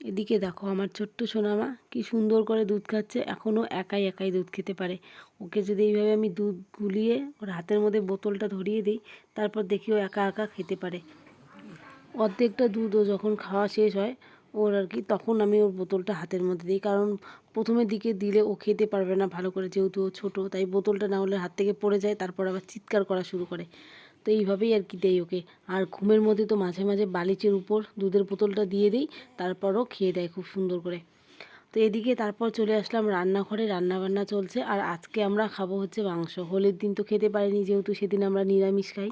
এদিকে দেখো আমার ছোট্ট সোনামা কি সুন্দর করে দুধ খাচ্ছে এখনও একাই একাই দুধ খেতে পারে। ওকে যদি এইভাবে আমি দুধ গুলিয়ে ওর হাতের মধ্যে বোতলটা ধরিয়ে দিই, তারপর দেখি ও একা একা খেতে পারে। অর্ধেকটা দুধ ও যখন খাওয়া শেষ হয় ওর আর কি, তখন আমি ওর বোতলটা হাতের মধ্যে দিই। কারণ প্রথমের দিকে দিলে ও খেতে পারবে না ভালো করে, যেহেতু ও ছোটো, তাই বোতলটা না হলে হাত থেকে পড়ে যায়, তারপর আবার চিৎকার করা শুরু করে। তো এইভাবেই আর কি দেই ওকে। আর ঘুমের মধ্যে তো মাঝে মাঝে বালিচের উপর দুধের বোতলটা দিয়ে দিই, তারপরও খেয়ে দেয় খুব সুন্দর করে। তো এদিকে তারপর চলে আসলাম রান্নাঘরে রান্না বান্না চলছে। আর আজকে আমরা খাব হচ্ছে মাংস। হোলির দিন তো খেতে পারিনি যেহেতু সেদিন আমরা নিরামিষ খাই।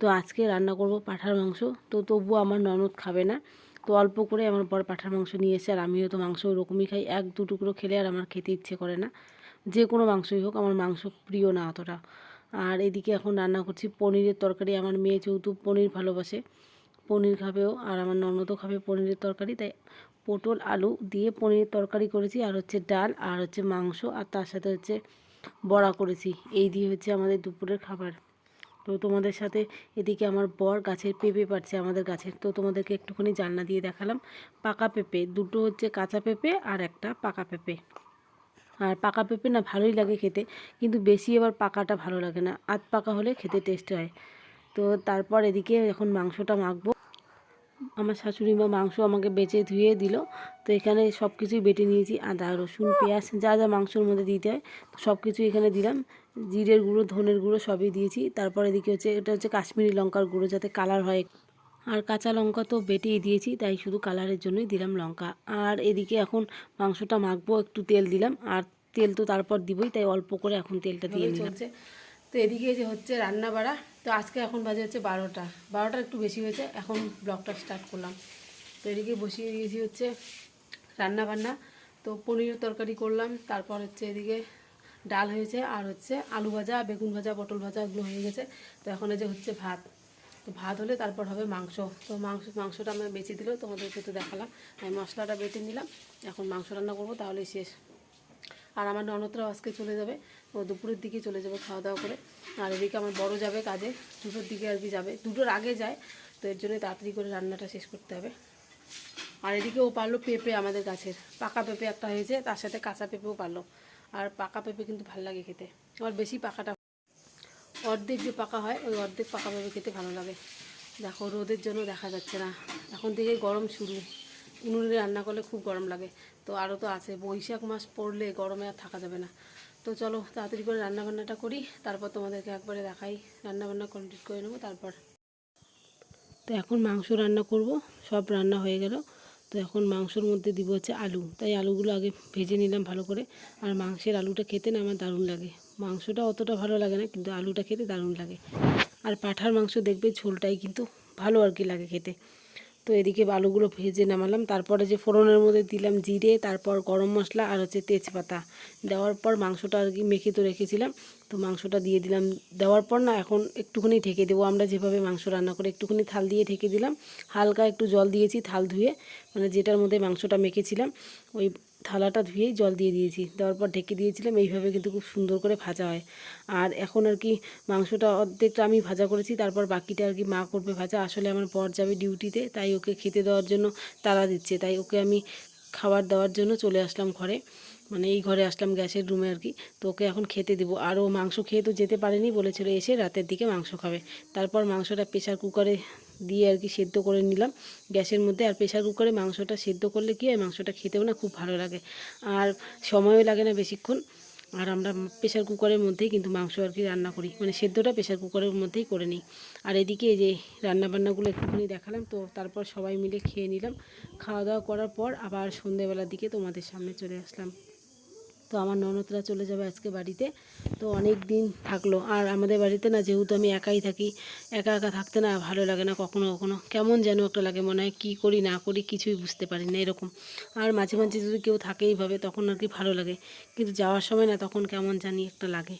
তো আজকে রান্না করব পাঁঠার মাংস। তো তবুও আমার ননদ খাবে না। তো অল্প করে আমার বর পাঁঠার মাংস নিয়ে এসে আর আমিও তো মাংস ওরকমই খাই। এক দু টুকরো খেলে আর আমার খেতে ইচ্ছে করে না। যে কোনো মাংসই হোক, আমার মাংস প্রিয় না অতটা। আর এদিকে এখন রান্না করছি পনিরের তরকারি। আমার মেয়ে যেহেতু পনির ভালোবাসে, পনির খাবেও। আর আমার ননদও খাবে পনিরের তরকারি। তাই পটল, আলু দিয়ে পনিরের তরকারি করেছি। আর হচ্ছে ডাল, আর হচ্ছে মাংস, আর তার সাথে হচ্ছে বড়া করেছি। এই দিয়ে হচ্ছে আমাদের দুপুরের খাবার। তো তোমাদের সাথে এদিকে আমার বর গাছের পেঁপে পাচ্ছে আমাদের গাছের। তো তোমাদেরকে একটুখানি জানলা দিয়ে দেখালাম। পাকা পেঁপে, দুটো হচ্ছে কাঁচা পেঁপে আর একটা পাকা পেঁপে। আর পাকা পেঁপে না ভালোই লাগে খেতে, কিন্তু বেশি এবার পাকাটা ভালো লাগে না। আধ পাকা হলে খেতে টেস্ট হয়। তো তারপর এদিকে এখন মাংসটা মাখবো। আমার শাশুড়ি মা মাংস আমাকে বেচে ধুয়ে দিল। তো এখানে সব কিছুই বেটে নিয়েছি। আদা, রসুন, পেঁয়াজ, যা যা মাংসর মধ্যে দিতে হয় সব কিছু এখানে দিলাম। জিরের গুঁড়ো, ধনের গুঁড়ো সবই দিয়েছি। তারপর এদিকে হচ্ছে, এটা হচ্ছে কাশ্মীরি লঙ্কার গুঁড়ো যাতে কালার হয়। আর কাঁচা লঙ্কা তো বেটেই দিয়েছি তাই শুধু কালারের জন্যই দিলাম লঙ্কা। আর এদিকে এখন মাংসটা মাখবো একটু তেল দিলাম। আর তেল তো তারপর দিবই তাই অল্প করে এখন তেলটা দিয়ে চলছে। তো এদিকে যে হচ্ছে রান্না বাড়া তো আজকে এখন বাজে হচ্ছে বারোটা। বারোটা একটু বেশি হয়েছে এখন ব্লগটা স্টার্ট করলাম। তো এদিকে বসিয়ে দিয়েছি হচ্ছে রান্না বান্না। তো পনিরের তরকারি করলাম তারপর হচ্ছে এদিকে ডাল হয়েছে আর হচ্ছে আলু ভাজা বেগুন ভাজা পটল ভাজা এগুলো হয়ে গেছে। তো এখন এই যে হচ্ছে ভাত। তো ভাত হলে তারপর হবে মাংস। তো মাংস, মাংসটা আমি বেছে দিল তোমাদেরকে তো দেখালাম। আমি মশলাটা বেটে নিলাম, এখন মাংস রান্না করব, তাহলেই শেষ। আর আমার ননদরাও আজকে চলে যাবে, ও দুপুরের দিকে চলে যাবে খাওয়া দাওয়া করে। আর এদিকে আমার বড় যাবে কাজে, দুটোর দিকে আর কি যাবে। দুটোর আগে যায়, তো এর জন্য তাড়াতাড়ি করে রান্নাটা শেষ করতে হবে। আর এদিকে ও পারল পেঁপে আমাদের গাছের। পাকা পেঁপে একটা হয়েছে, তার সাথে কাঁচা পেঁপেও পারল। আর পাকা পেঁপে কিন্তু ভালো লাগে খেতে। আমার বেশি পাকাটা অর্ধেক যে পাকা হয়, ওই অর্ধেক পাকা পেঁপে খেতে ভালো লাগে। দেখো, রোদের জন্য দেখা যাচ্ছে না। এখন থেকে গরম শুরু। উনুনে রান্না করলে খুব গরম লাগে। তো আরও তো আছে। বৈশাখ মাস পড়লে গরমে আর থাকা যাবে না। তো চলো, তাড়াতাড়ি করে রান্নাবান্নাটা করি। তারপর তোমাদেরকে একবারে দেখাই। রান্নাবান্না কমপ্লিট করে নেব, তারপর। তো এখন মাংস রান্না করব। সব রান্না হয়ে গেল। তো এখন মাংসর মধ্যে দিব হচ্ছে আলু। তাই আলুগুলো আগে ভেজে নিলাম ভালো করে। আর মাংসের আলুটা খেতে না আমার দারুণ লাগে। মাংসটা অতটা ভালো লাগে না, কিন্তু আলুটা খেতে দারুণ লাগে। আর পাঠার মাংস দেখবে ঝোলটাই কিন্তু ভালো আর কি লাগে খেতে। তো এদিকে আলুগুলো ভেজে নামালাম, তারপরে যে ফোড়নের মধ্যে দিলাম জিরে, তারপর গরম মশলা আর হচ্ছে তেজপাতা। দেওয়ার পর মাংসটা আর কি মেখে তো রেখেছিলাম, তো মাংসটা দিয়ে দিলাম। দেওয়ার পর না এখন একটুখানি ঢেকে দেবো, আমরা যেভাবে মাংস রান্না করে একটুখানি থাল দিয়ে ঢেকে দিলাম। হালকা একটু জল দিয়েছি থাল ধুয়ে মানে যেটার মধ্যে মাংসটা মেখেছিলাম, ওই থালাটা ধুয়েই জল দিয়ে দিয়েছি। দেওয়ার পর ঢেকে দিয়েছিলাম, এইভাবে কিন্তু খুব সুন্দর করে ভাজা হয়। আর এখন আর কি মাংসটা অর্ধেকটা আমি ভাজা করেছি, তারপর বাকিটা আর কি মা করবে ভাজা। আসলে আমার বর যাবে ডিউটিতে, তাই ওকে খেতে দেওয়ার জন্য তাড়া দিচ্ছে। তাই ওকে আমি খাবার দেওয়ার জন্য চলে আসলাম ঘরে। মানে এই ঘরে আসলাম গ্যাসের রুমে আর কি। তো ওকে এখন খেতে দেবো। আর ও মাংস খেয়ে তো যেতে পারেনি, বলেছিল এসে রাতের দিকে মাংস খাবে। তারপর মাংসটা প্রেশার কুকারে দিয়ে আর কি সেদ্ধ করে নিলাম। গ্যাসের মধ্যে আর প্রেশার কুকারে মাংসটা সেদ্ধ করলে কি হয়, মাংসটা খেতেও না খুব ভালো লাগে। আর সময়ও লাগে না বেশিক্ষণ। আর আমরা প্রেশার কুকারের মধ্যেই কিন্তু মাংস আর কি রান্না করি। মানে সেদ্ধটা প্রেশার কুকারের মধ্যেই করে নিই। আর এদিকে এই যে রান্নাবান্নাগুলো একটুখানি দেখালাম, তো তারপর সবাই মিলে খেয়ে নিলাম। খাওয়া দাওয়া করার পর আবার সন্ধেবেলার দিকে তোমাদের সামনে চলে আসলাম। তো আমার ননদরা চলে যাবে আজকে বাড়িতে। তো অনেক দিন থাকল। আর আমাদের বাড়িতে না যেহেতু আমি একাই থাকি, একা একা থাকতে না ভালো লাগে না কখনো কখনো। কেমন যেন একটা লাগে মনে হয়, কী করি না করি কিছুই বুঝতে পারি না এরকম। আর মাঝে মাঝে যদি কেউ থাকে এইভাবে তখন আর কি ভালো লাগে। কিন্তু যাওয়ার সময় না তখন কেমন জানি একটা লাগে।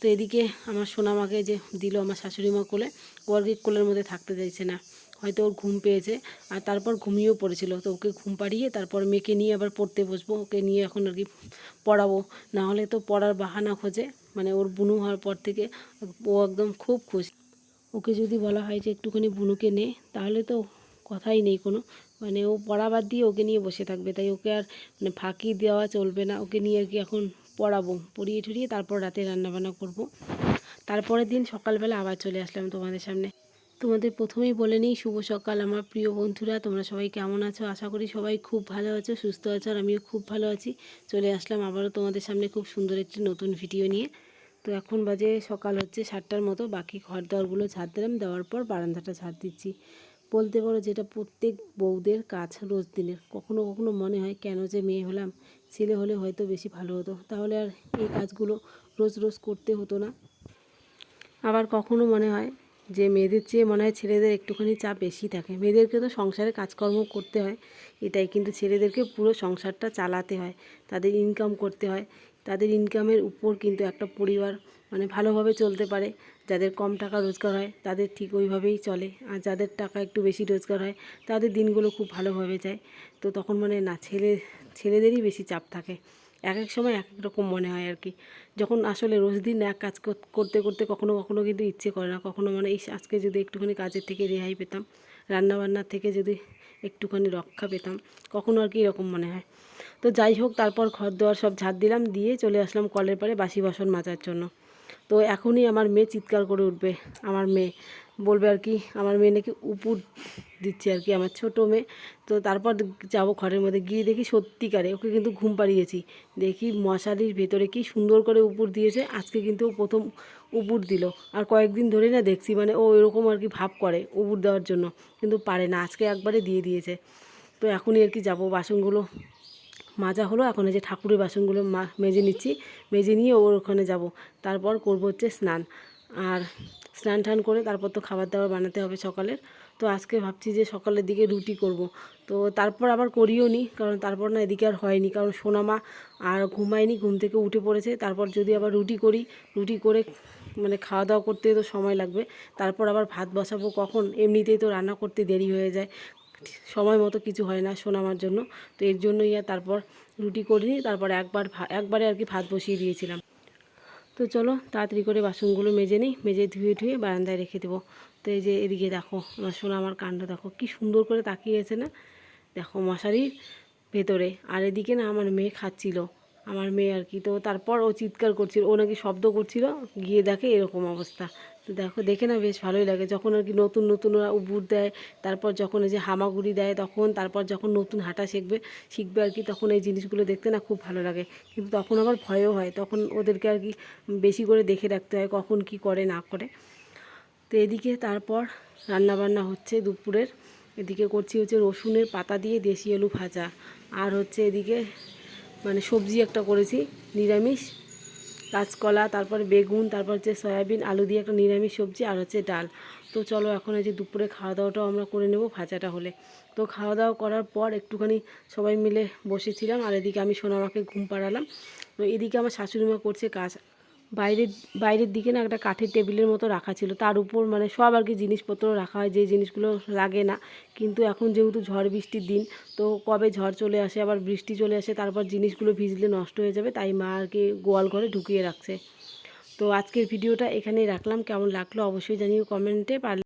তো এদিকে আমার সোনামাকে যে দিল আমার শাশুড়ি মা কোলে, ও আর কি কোলের মধ্যে থাকতে চাইছে না। হয়তো ওর ঘুম পেয়েছে আর তারপর ঘুমিয়েও পড়েছিল। তো ওকে ঘুম পাড়িয়ে তারপর মেয়েকে নিয়ে আবার পড়তে বসবো, ওকে নিয়ে এখন আর কি পড়াবো। নাহলে তো পড়ার বাহানা খোঁজে মানে ওর বুনু হওয়ার পর থেকে ও একদম খুব খুশি। ওকে যদি বলা হয় যে একটুখানি বুনুকে নে, তাহলে তো কথাই নেই কোনো। মানে ও পড়া বাদ দিয়ে ওকে নিয়ে বসে থাকবে, তাই ওকে আর মানে ফাঁকি দেওয়া চলবে না। ওকে নিয়ে আর কি এখন পড়াবো, পড়িয়ে ঠুরিয়ে তারপর রাতে রান্নাবান্না করব। তারপরের দিন সকালবেলা আবার চলে আসলাম তোমাদের সামনে। তোমাদের প্রথমেই বলে নিই, শুভ সকাল আমার প্রিয় বন্ধুরা। তোমরা সবাই কেমন আছো? আশা করি সবাই খুব ভালো আছো, সুস্থ আছো, আর আমিও খুব ভালো আছি। চলে আসলাম আবারও তোমাদের সামনে খুব সুন্দর একটি নতুন ভিডিও নিয়ে। তো এখন বাজে সকাল হচ্ছে সাতটার মতো, বাকি ঘর দরগুলো ঝাড় দিলাম, দেওয়ার পর বারান্দাটা ঝাড় দিচ্ছি। বলতে পারো যেটা প্রত্যেক বউদের কাজ রোজ দিনের, কখনো কখনো মনে হয়, কেন যে মেয়ে হলাম, ছেলে হলে হয়তো বেশি ভালো হতো। তাহলে আর এই কাজগুলো রোজ রোজ করতে হতো না। আবার কখনো মনে হয় যে মেয়েদের চেয়ে মনে হয় ছেলেদের একটুখানি চাপ বেশি থাকে। মেয়েদেরকে তো সংসারে কাজকর্ম করতে হয়, এটাই কিন্তু ছেলেদেরকে পুরো সংসারটা চালাতে হয়, তাদের ইনকাম করতে হয়। তাদের ইনকামের উপর কিন্তু একটা পরিবার মানে ভালোভাবে চলতে পারে, যাদের কম টাকা রোজগার হয় তাদের ঠিক ওইভাবেই চলে, আর যাদের টাকা একটু বেশি রোজগার হয় তাদের দিনগুলো খুব ভালোভাবে যায়। তো তখন মানে না, ছেলে, ছেলেদেরই বেশি চাপ থাকে। এক এক সময় এক এক রকম মনে হয় আর কি। যখন আসলে রোজ দিন এক কাজ করতে করতে কখনো কখনো কিন্তু ইচ্ছে করে না। কখনো মানে এই আজকে যদি একটুখানি কাজের থেকে রেহাই পেতাম রান্নাবান্নার থেকে যদি একটুখানি রক্ষা পেতাম, কখনো আর কি এরকম মনে হয়। তো যাই হোক, তারপর ঘর দেওয়ার সব ঝাড় দিলাম, দিয়ে চলে আসলাম কলের পাড়ে বাসি বাসন মাজার জন্য। তো এখনই আমার মেয়ে চিৎকার করে উঠবে, আমার মেয়ে। বলবে আর কি, আমার মেয়ে নাকি উপুর দিচ্ছে আর কি, আমার ছোটো মেয়ে। তো তারপর যাব ঘরের মধ্যে, গিয়ে দেখি সত্যিকারে ওকে কিন্তু ঘুম পাড়িয়েছি। দেখি মশারির ভেতরে কি সুন্দর করে উপুর দিয়েছে, আজকে কিন্তু প্রথম উপুর দিল। আর কয়েকদিন ধরে না দেখছি মানে ও এরকম আর কি ভাব করে উপুর দেওয়ার জন্য, কিন্তু পারে না, আজকে একবারে দিয়ে দিয়েছে। তো এখনই আর কি যাব, বাসনগুলো মাজা হলো, এখন যে ঠাকুরের বাসনগুলো মা, মেজে নিচ্ছি, মেজে নিয়ে ওর ওখানে যাব। তারপর করব হচ্ছে স্নান। আর স্নান টান করে তারপর তো খাবার দাবার বানাতে হবে সকালের। তো আজকে ভাবছি যে সকালের দিকে রুটি করব। তো তারপর আবার করিও নি, কারণ তারপর না এদিকে আর হয়নি, কারণ সোনামা আর ঘুমায়নি, ঘুম থেকে উঠে পড়েছে। তারপর যদি আবার রুটি করি, রুটি করে মানে খাওয়া দাওয়া করতে তো সময় লাগবে। তারপর আবার ভাত বসাবো কখন? এমনিতেই তো রান্না করতে দেরি হয়ে যায়। সময় মতো কিছু হয় না সোনামার জন্য। তো এর জন্যই আর তারপর রুটি করিনি, তারপর একবার একবারে আর কি ভাত বসিয়ে দিয়েছিলাম। তো চলো তাড়াতাড়ি করে বাসনগুলো মেজে নিই, মেজে ধুয়ে ধুয়ে বারান্দায় রেখে দেবো। তো এই যে এদিকে দেখো আমার শোনা আমার কাণ্ড, দেখো কি সুন্দর করে তাকিয়ে তাকিয়েছে না? দেখো মশারির ভেতরে। আর এদিকে না আমার মেয়ে খাচ্ছিল। আমার মেয়ে আর কি। তো তারপর ও চিৎকার করছিল, ও নাকি শব্দ করছিল, গিয়ে দেখে এরকম অবস্থা। তো দেখো, দেখে না বেশ ভালোই লাগে। যখন আর কি নতুন নতুন ওরা উবুর দেয়, তারপর যখন এই যে হামাগুড়ি দেয়, তখন তারপর যখন নতুন হাঁটা শিখবে শিখবে আর কি, তখন এই জিনিসগুলো দেখতে না খুব ভালো লাগে। কিন্তু তখন আবার ভয়ও হয়, তখন ওদেরকে আর কি বেশি করে দেখে রাখতে হয়, কখন কি করে, না করে। তো এদিকে তারপর রান্নাবান্না হচ্ছে দুপুরের। এদিকে করছি হচ্ছে রসুনের পাতা দিয়ে দেশি আলু ভাজা। আর হচ্ছে এদিকে মানে সবজি একটা করেছি, নিরামিষ। কাঁচকলা তারপরে বেগুন, তারপর হচ্ছে সয়াবিন, আলু দিয়ে একটা নিরামিষ সবজি আর হচ্ছে ডাল। তো চলো এখন যে দুপুরে খাওয়া দাওয়াটাও আমরা করে নেব ভাজাটা হলে। তো খাওয়া দাওয়া করার পর একটুখানি সবাই মিলে বসেছিলাম আর এদিকে আমি সোনামাকে ঘুম পাড়ালাম। তো এদিকে আমার শাশুড়িমা করছে কাজ। বাইরের বাইরের দিকে না একটা কাঠের টেবিলের মতো রাখা ছিল। তার উপর মানে সব আর কি জিনিসপত্র রাখা হয়, যে জিনিসগুলো লাগে না। কিন্তু এখন যেহেতু ঝড় বৃষ্টির দিন, তো কবে ঝড় চলে আসে, আবার বৃষ্টি চলে আসে, তারপর জিনিসগুলো ভিজলে নষ্ট হয়ে যাবে, তাই মা আর কি গোয়াল ঘরে ঢুকিয়ে রাখছে। তো আজকের ভিডিওটা এখানেই রাখলাম। কেমন লাগল অবশ্যই জানিও কমেন্টে। পারলে